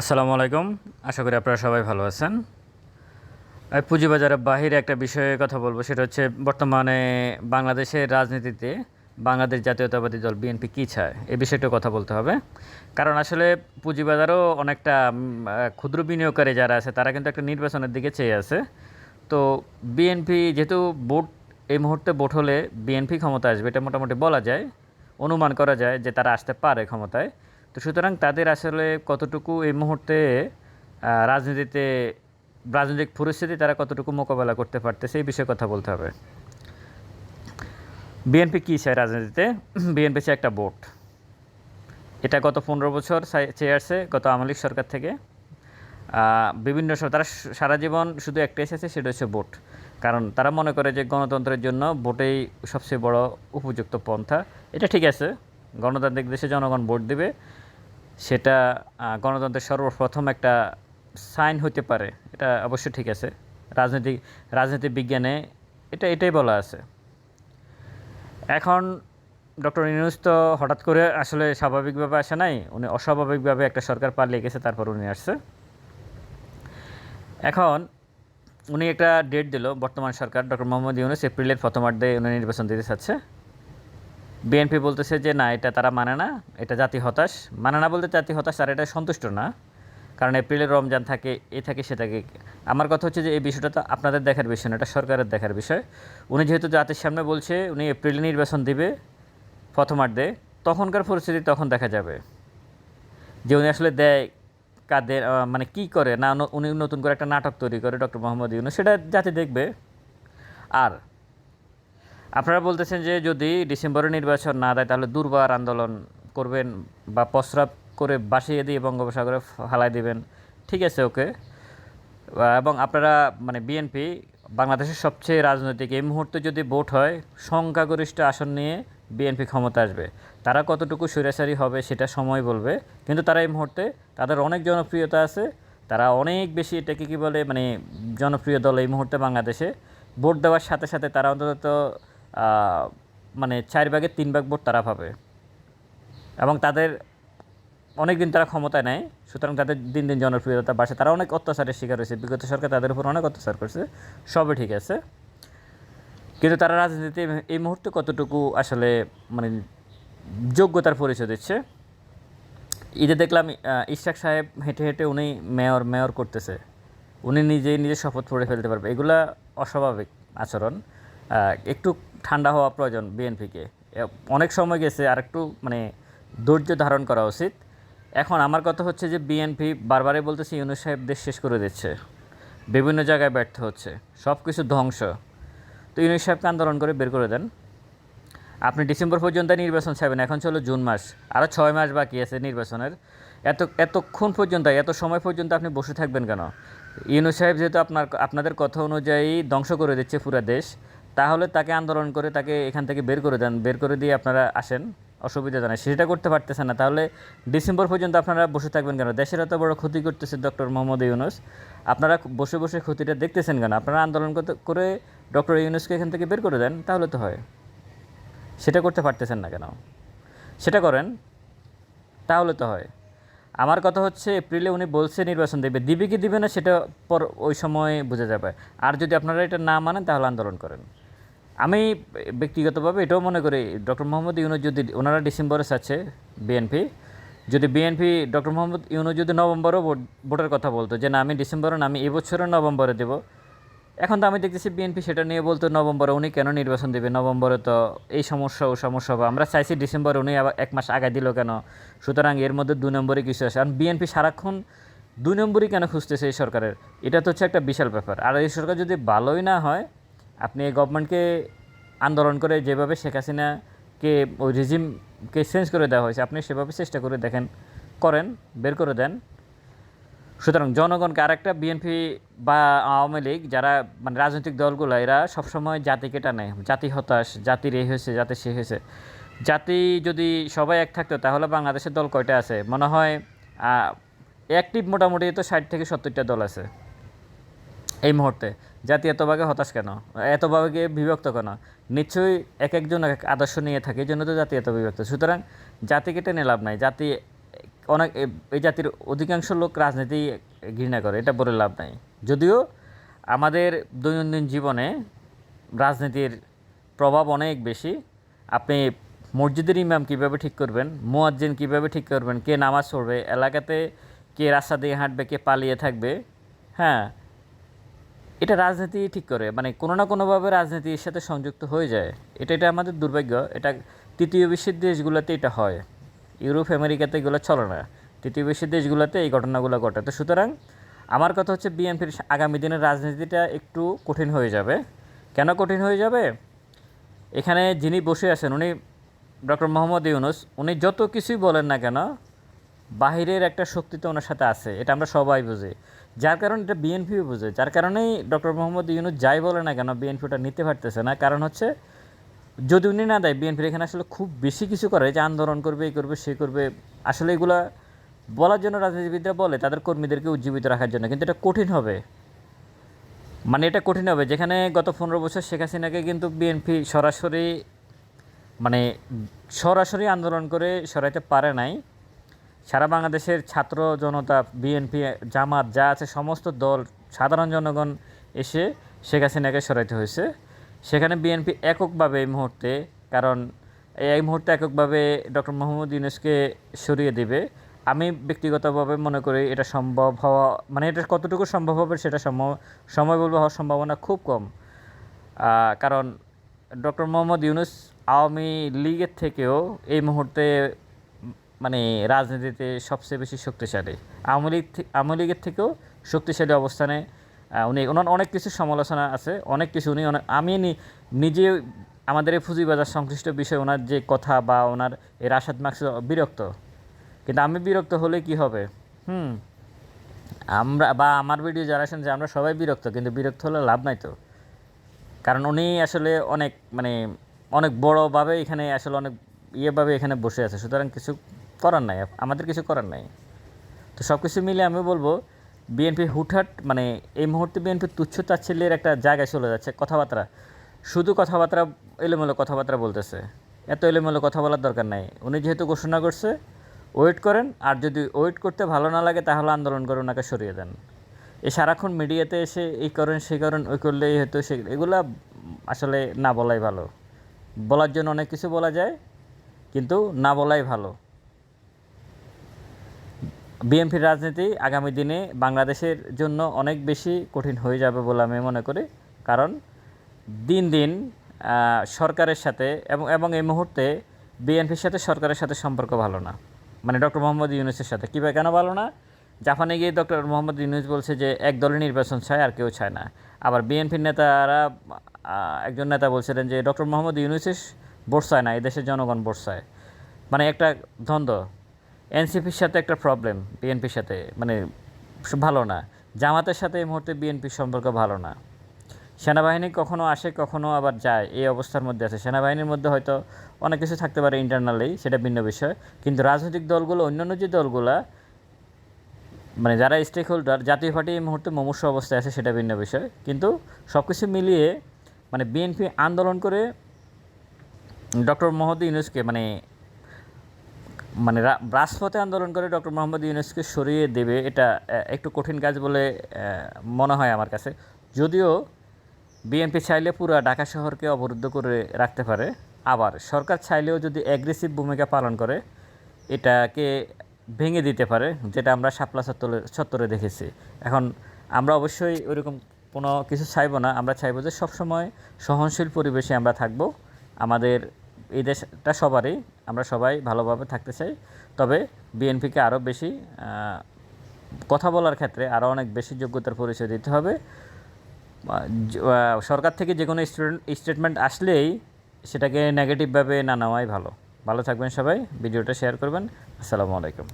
আসসালামু আলাইকুম। আশা করি আপনারা সবাই ভালো আছেন। পুঁজিবাজারের বাহিরে একটা বিষয়ে কথা বলব, সেটা হচ্ছে বর্তমানে বাংলাদেশের রাজনীতিতে বাংলাদেশ জাতীয়তাবাদী দল বিএনপি কী চায়? এই বিষয়টা কথা বলতে হবে। কারণ আসলে পুঁজিবাজারও অনেকটা ক্ষুদ্র বিনিয়োগকারী যারা আছে, তারা কিন্তু একটা নির্বাচনের দিকে চেয়ে আছে। তো বিএনপি যেহেতু ভোট, এই মুহূর্তে ভোট হলে বিএনপি ক্ষমতা আসবে, এটা মোটামুটি বলা যায়। অনুমান করা যায় যে তারা আসতে পারে ক্ষমতায়। তো সুতরাং তাদের আসলে কতটুকু এই মুহূর্তে রাজনীতিতে, রাজনৈতিক পরিস্থিতি তারা কতটুকু মোকাবেলা করতে পারতেছে, এই বিষয়ে কথা বলতে হবে। বিএনপি কী চায় রাজনীতিতে? বিএনপি চায় একটা ভোট। এটা গত পনেরো বছর চাই- চেয়ে আসছে গত আওয়ামী সরকার থেকে। বিভিন্ন তারা সারা জীবন শুধু একটা এসেছে, সেটা হচ্ছে ভোট। কারণ তারা মনে করে যে গণতন্ত্রের জন্য ভোটেই সবচেয়ে বড় উপযুক্ত পন্থা। এটা ঠিক আছে, গণতান্ত্রিক দেশে জনগণ ভোট দেবে সেটা গণতন্ত্রের সর্বপ্রথম একটা সাইন হতে পারে। এটা অবশ্যই ঠিক আছে। রাজনৈতিক রাজনীতি বিজ্ঞানে এটা, এটাই বলা আছে। এখন ডক্টর ইউনুস তো হঠাৎ করে আসলে স্বাভাবিকভাবে আসে নাই। উনি অস্বাভাবিকভাবে একটা সরকার পালিয়ে গেছে, তারপর উনি আসছে। এখন উনি একটা ডেট দিল, বর্তমান সরকার, ডক্টর মোহাম্মদ ইউনুস, এপ্রিলের প্রথমার্ধে উনি নির্বাচন দিতে চাচ্ছে। বিএনপি বলতেছে যে, না, এটা তারা মানে না, এটা জাতি হতাশ। মানে না বলতে জাতি হতাশ তারা এটা সন্তুষ্ট না। কারণ এপ্রিলে রমজান থাকে, এ থাকে, সে থাকে। আমার কথা হচ্ছে যে, এই বিষয়টা তো আপনাদের দেখার বিষয় না, এটা সরকারের দেখার বিষয়। উনি যেহেতু জাতির সামনে বলছে, উনি এপ্রিলে নির্বাচন দিবে প্রথমার্ধে তখনকার পরিস্থিতি তখন দেখা যাবে। যে উনি আসলে দেয়, কাদের মানে কি করে, না উনি নতুন করে একটা নাটক তৈরি করে, ডক্টর মোহাম্মদ ইউনু সেটা জাতি দেখবে। আর আপনারা বলতেছেন যে যদি ডিসেম্বরে নির্বাচন না দেয়, তাহলে দুর্বার আন্দোলন করবেন বা প্রস্রাব করে বাসিয়ে দিয়ে বঙ্গোপসাগরে ফালাই দিবেন। ঠিক আছে, ওকে? এবং আপনারা মানে বিএনপি, বাংলাদেশের সবচেয়ে রাজনৈতিক, এই মুহূর্তে যদি ভোট হয়, সংখ্যাগরিষ্ঠ আসন নিয়ে বিএনপি ক্ষমতা আসবে। তারা কতটুকু স্বৈরাচারী হবে সেটা সময় বলবে। কিন্তু তারা এই মুহূর্তে, তাদের অনেক জনপ্রিয়তা আছে। তারা অনেক বেশি এটাকে কী বলে মানে জনপ্রিয় দল এই মুহূর্তে বাংলাদেশে। ভোট দেওয়ার সাথে সাথে তারা অন্তত মানে চার ভাগের তিন ভাগ ভোট তারা পাবে। এবং তাদের অনেক দিন তারা ক্ষমতায় নেয় সুতরাং তাদের দিন দিন জনপ্রিয়তা বাড়ছে। তারা অনেক অত্যাচারের শিকার হয়েছে বিগত সরকার তাদের উপর অনেক অত্যাচার করছে সবই ঠিক আছে। কিন্তু তারা রাজনীতিতে এই মুহূর্তে কতটুকু আসলে মানে যোগ্যতার পরিচয় দিচ্ছে? ঈদে দেখলাম আহ, ইশরাক সাহেব হেঁটে হেঁটে উনি মেয়র মেয়র করতেছে। উনি নিজেই নিজে শপথ পড়ে ফেলতে পারবে। এগুলা অস্বাভাবিক আচরণ। একটু ঠান্ডা হওয়া প্রয়োজন বিএনপিকে। অনেক সময় গেছে আর একটু মানে ধৈর্য ধারণ করা উচিত। এখন আমার কথা হচ্ছে যে বিএনপি বারবারই বলতেছে, ইউনুস সাহেব দেশ শেষ করে দিচ্ছে। বিভিন্ন জায়গায় ব্যর্থ হচ্ছে। সব কিছু ধ্বংস। তো ইউনুস সাহেবকে আন্দোলন করে বের করে দেন। আপনি ডিসেম্বর পর্যন্ত নির্বাচন চাইবেন, এখন চলো জুন মাস। আরও ছয় মাস বাকি আছে নির্বাচনের। এত, এতক্ষণ পর্যন্ত, এত সময় পর্যন্ত আপনি বসে থাকবেন কেন? ইউনুস সাহেব যেহেতু আপনার, আপনাদের কথা অনুযায়ী ধ্বংস করে দিচ্ছে পুরো দেশ। তাহলে তাকে আন্দোলন করে তাকে এখান থেকে বের করে দেন, বের করে দিয়ে আপনারা আসেন, অসুবিধা জানায়। সেটা করতে পারতেছেন না। তাহলে ডিসেম্বর পর্যন্ত আপনারা বসে থাকবেন কেন? দেশের এত বড় ক্ষতি করতেছে ডক্টর মোহাম্মদ ইউনুস। আপনারা বসে বসে ক্ষতিটা দেখতেছেন কেন? আপনারা আন্দোলন করে ডক্টর ইউনুসকে এখান থেকে বের করে দেন, তাহলে তো হয়। সেটা করতে পারতেছেন না কেন? সেটা করেন, তাহলে তো হয়। আমার কথা হচ্ছে, এপ্রিলে উনি বলছে নির্বাচন দেবে। দিবে কি দিবে না, সেটা পর ওই সময় বোঝা যাবে। আর যদি আপনারা এটা না মানেন, তাহলে আন্দোলন করেন। আমি ব্যক্তিগতভাবে এটাও মনে করি, ডক্টর মোহাম্মদ ইউনুস যদি, ওনারা ডিসেম্বরে চাচ্ছে বিএনপি যদি বিএনপি ডক্টর মোহাম্মদ ইউনুস যদি নভেম্বরেও ভোটের কথা বলতো যে না, আমি ডিসেম্বরে না, আমি এবছরের নভেম্বরে দেবো। এখন তো আমি দেখতেছি বিএনপি সেটা নিয়ে বলতো নভেম্বরে উনি কেন নির্বাচন দেবে, নভেম্বরে তো এই সমস্যা, ও সমস্যা হবে। আমরা চাইছি ডিসেম্বরে উনি আবার এক মাস আগে দিল কেন? সুতরাং এর মধ্যে দু নম্বরে কিছু আছে। আর বিএনপি সারাক্ষণ দুই নম্বরই কেন খুঁজতেছে এই সরকারের? এটা তো হচ্ছে একটা বিশাল ব্যাপার। আর এই সরকার যদি ভালোই না হয় আপনি গভর্নমেন্টকে আন্দোলন করে যেভাবে শেখ হাসিনাকে ওই রিজিমকে চেঞ্জ করে দেওয়া হয়েছে, আপনি সেভাবে চেষ্টা করে দেখেন, করেন, বের করে দেন। সুতরাং জনগণকে আরেকটা বিএনপি বা আওয়ামী লীগ, যারা মানে রাজনৈতিক দলগুলো, এরা সবসময় জাতিকে টানে। জাতি হতাশ, জাতির এই হয়েছে, জাতি সে হয়েছে। জাতি যদি সবাই এক থাকতো, তাহলে বাংলাদেশের দল কয়টা আছে? মনে হয় অ্যাক্টিভ মোটামুটি তো ষাট থেকে সত্তরটা দল আছে। এই মুহূর্তে। জাতি এত ভাগে হতাশ কেন? এত ভাগে বিভক্ত কেন? নিশ্চয়ই এক একজন এক এক আদর্শ নিয়ে থাকে, এই জন্য তো জাতি এত বিভক্ত। সুতরাং জাতিকে টেনে লাভ নাই। জাতি অনেক এই জাতির অধিকাংশ লোক রাজনীতি ঘৃণা করে, এটা বলে লাভ নাই। যদিও আমাদের দৈনন্দিন জীবনে রাজনীতির প্রভাব অনেক বেশি। আপনি মসজিদের ইমাম কীভাবে ঠিক করবেন, মুয়াজ্জিন কীভাবে ঠিক করবেন, কে নামাজ পড়বে, এলাকাতে কে রাস্তা দিয়ে হাঁটবে, কে পালিয়ে থাকবে হ্যাঁ এটা রাজনীতি ঠিক করে মানে কোনো না কোনোভাবে রাজনীতির সাথে সংযুক্ত হয়ে যায়। এটা এটা আমাদের দুর্ভাগ্য। এটা তৃতীয় বিশ্বের দেশগুলোতে এটা হয়। ইউরোপ, আমেরিকাতে এগুলো চলে না। তৃতীয় বিশ্বের দেশগুলোতে এই ঘটনাগুলো ঘটে। তো সুতরাং আমার কথা হচ্ছে বিএনপির আগামী দিনের রাজনীতিটা একটু কঠিন হয়ে যাবে। কেন কঠিন হয়ে যাবে? এখানে যিনি বসে আছেন, উনি ডক্টর মোহাম্মদ ইউনুস, উনি যত কিছুই বলেন না কেন, বাহিরের একটা শক্তি তো ওনার সাথে আছে। এটা আমরা সবাই বুঝি। যার কারণে এটা বিএনপিও বুঝে। যার কারণেই ডক্টর মোহাম্মদ ইউনুস যাই বলে না কেন বিএনপি ওটা নিতে পারতেছে না। কারণ হচ্ছে, যদি উনি না দেয় বিএনপির এখানে আসলে খুব বেশি কিছু করে যে আন্দোলন করবে এই করবে, সে করবে। আসলে এগুলা বলার জন্য রাজনীতিবিদরা বলে তাদের কর্মীদেরকে উজ্জীবিত রাখার জন্য। কিন্তু এটা কঠিন হবে। মানে এটা কঠিন হবে। যেখানে গত পনেরো বছর শেখ হাসিনাকে কিন্তু বিএনপি সরাসরি মানে সরাসরি আন্দোলন করে সরাইতে পারে নাই। সারা বাংলাদেশের ছাত্র জনতা বিএনপি জামাত, যা আছে, সমস্ত দল, সাধারণ জনগণ এসে শেখ হাসিনাকে সরাইতে হয়েছে। সেখানে বিএনপি এককভাবে এই মুহূর্তে, কারণ এই মুহূর্তে এককভাবে ডক্টর মোহাম্মদ ইউনুসকে সরিয়ে দেবে। আমি ব্যক্তিগতভাবে মনে করি এটা সম্ভব হওয়া মানে এটা কতটুকু সম্ভব হবে সেটা সম্ভব সময় বলব হওয়ার সম্ভাবনা খুব কম। কারণ ডক্টর মোহাম্মদ ইউনুস আওয়ামী লীগের থেকেও এই মুহূর্তে মানে রাজনীতিতে সবচেয়ে বেশি শক্তিশালী। আওয়ামী লীগ আওয়ামী লীগের থেকেও শক্তিশালী অবস্থানে উনি ওনার অনেক কিছু সমালোচনা আছে, অনেক কিছু উনি আমি নিজে আমাদের এই পুঁজিবাজার সংশ্লিষ্ট বিষয়ে ওনার যে কথা বা ওনার এই রাশাদ মার্কস বিরক্ত। কিন্তু আমি বিরক্ত হলে কি হবে? হুম, আমরা বা আমার ভিডিও যারা শুনছে যে আমরা সবাই বিরক্ত, কিন্তু বিরক্ত হলে লাভ নাই তো। কারণ উনি আসলে অনেক মানে অনেক বড়োভাবে এখানে আসলে অনেক ইয়েভাবে এখানে বসে আছে। সুতরাং কিছু করার নাই আমাদের কিছু করার নাই। তো সব কিছু মিলে আমি বলব, বিএনপি হুটহাট মানে এই মুহূর্তে বিএনপি তুচ্ছ তাচ্ছিল্যের একটা জায়গায় চলে যাচ্ছে, কথাবার্তা। শুধু কথাবার্তা, এলোমেলো কথাবার্তা বলতেছে। এত এলোমেলো কথা বলার দরকার নাই। উনি যেহেতু ঘোষণা করছে, ওয়েট করেন, আর যদি ওয়েট করতে ভালো না লাগে, তাহলে আন্দোলন করে ওনাকে সরিয়ে দেন। এ সারাক্ষণ মিডিয়াতে এসে এই করেন, সেই করেন, ওই করলেই হয়তো সে এগুলা আসলে না বলাই ভালো। বলার জন্য অনেক কিছু বলা যায়, কিন্তু না বলাই ভালো। বিএনপির রাজনীতি আগামী দিনে বাংলাদেশের জন্য অনেক বেশি কঠিন হয়ে যাবে বলে আমি মনে করি। কারণ দিন দিন সরকারের সাথে এবং এবং এই মুহূর্তে বিএনপির সাথে সরকারের সাথে সম্পর্ক ভালো না। মানে ডক্টর মোহাম্মদ ইউনুসের সাথে কীভাবে কেন ভালো না? জাপানে গিয়ে ডক্টর মোহাম্মদ ইউনুস বলছে যে, এক নির্বাচন চায় আর কেউ চায় না। আবার বিএনপির নেতারা একজন নেতা বলছিলেন যে, ডক্টর মোহাম্মদ ইউনুসের ভোট চায় না এদেশের জনগণ ভোট চায় মানে একটা দ্বন্দ্ব। এনসিপির সাথে একটা প্রবলেম বিএনপির সাথে মানে ভালো না। জামাতের সাথে এই মুহূর্তে বিএনপির সম্পর্ক ভালো না। সেনাবাহিনী কখনো আসে, কখনো আবার যায়, এই অবস্থার মধ্যে আছে। সেনাবাহিনীর মধ্যে হয়তো অনেক কিছু থাকতে পারে ইন্টারনালি সেটা ভিন্ন বিষয়। কিন্তু রাজনৈতিক দলগুলো, অন্যান্য যে দলগুলা মানে যারা স্টেক হোল্ডার জাতীয় পার্টি এই মুহূর্তে মুমূর্ষ অবস্থায় আছে, সেটা ভিন্ন বিষয়। কিন্তু সব কিছু মিলিয়ে মানে বিএনপি আন্দোলন করে ডক্টর মোহাম্মদ ইউনুসকে মানে মানে রাজপথে আন্দোলন করে ডক্টর মোহাম্মদ ইউনুসকে সরিয়ে দেবে, এটা একটু কঠিন কাজ বলে মনে হয় আমার কাছে। যদিও বিএনপি চাইলে পুরো ঢাকা শহরকে অবরুদ্ধ করে রাখতে পারে, আবার সরকার চাইলেও যদি অ্যাগ্রেসিভ ভূমিকা পালন করে, এটাকে ভেঙে দিতে পারে, যেটা আমরা শাপলা চত্বরে চত্বরে দেখেছি। এখন আমরা অবশ্যই ওইরকম কোনো কিছু চাইব না, আমরা চাইব যে সবসময় সহনশীল পরিবেশে আমরা থাকব, আমাদের এই দেশটা সবারই, আমরা সবাই ভালোভাবে থাকতে চাই। তবে বিএনপিকে আরও বেশি কথা বলার ক্ষেত্রে আরও অনেক বেশি যোগ্যতার পরিচয় দিতে হবে। সরকার থেকে যে কোনো স্টেটমেন্ট আসলেই সেটাকে নেগেটিভভাবে না নেওয়াই ভালো। ভালো থাকবেন সবাই, ভিডিওটা শেয়ার করবেন। আসসালামু আলাইকুম।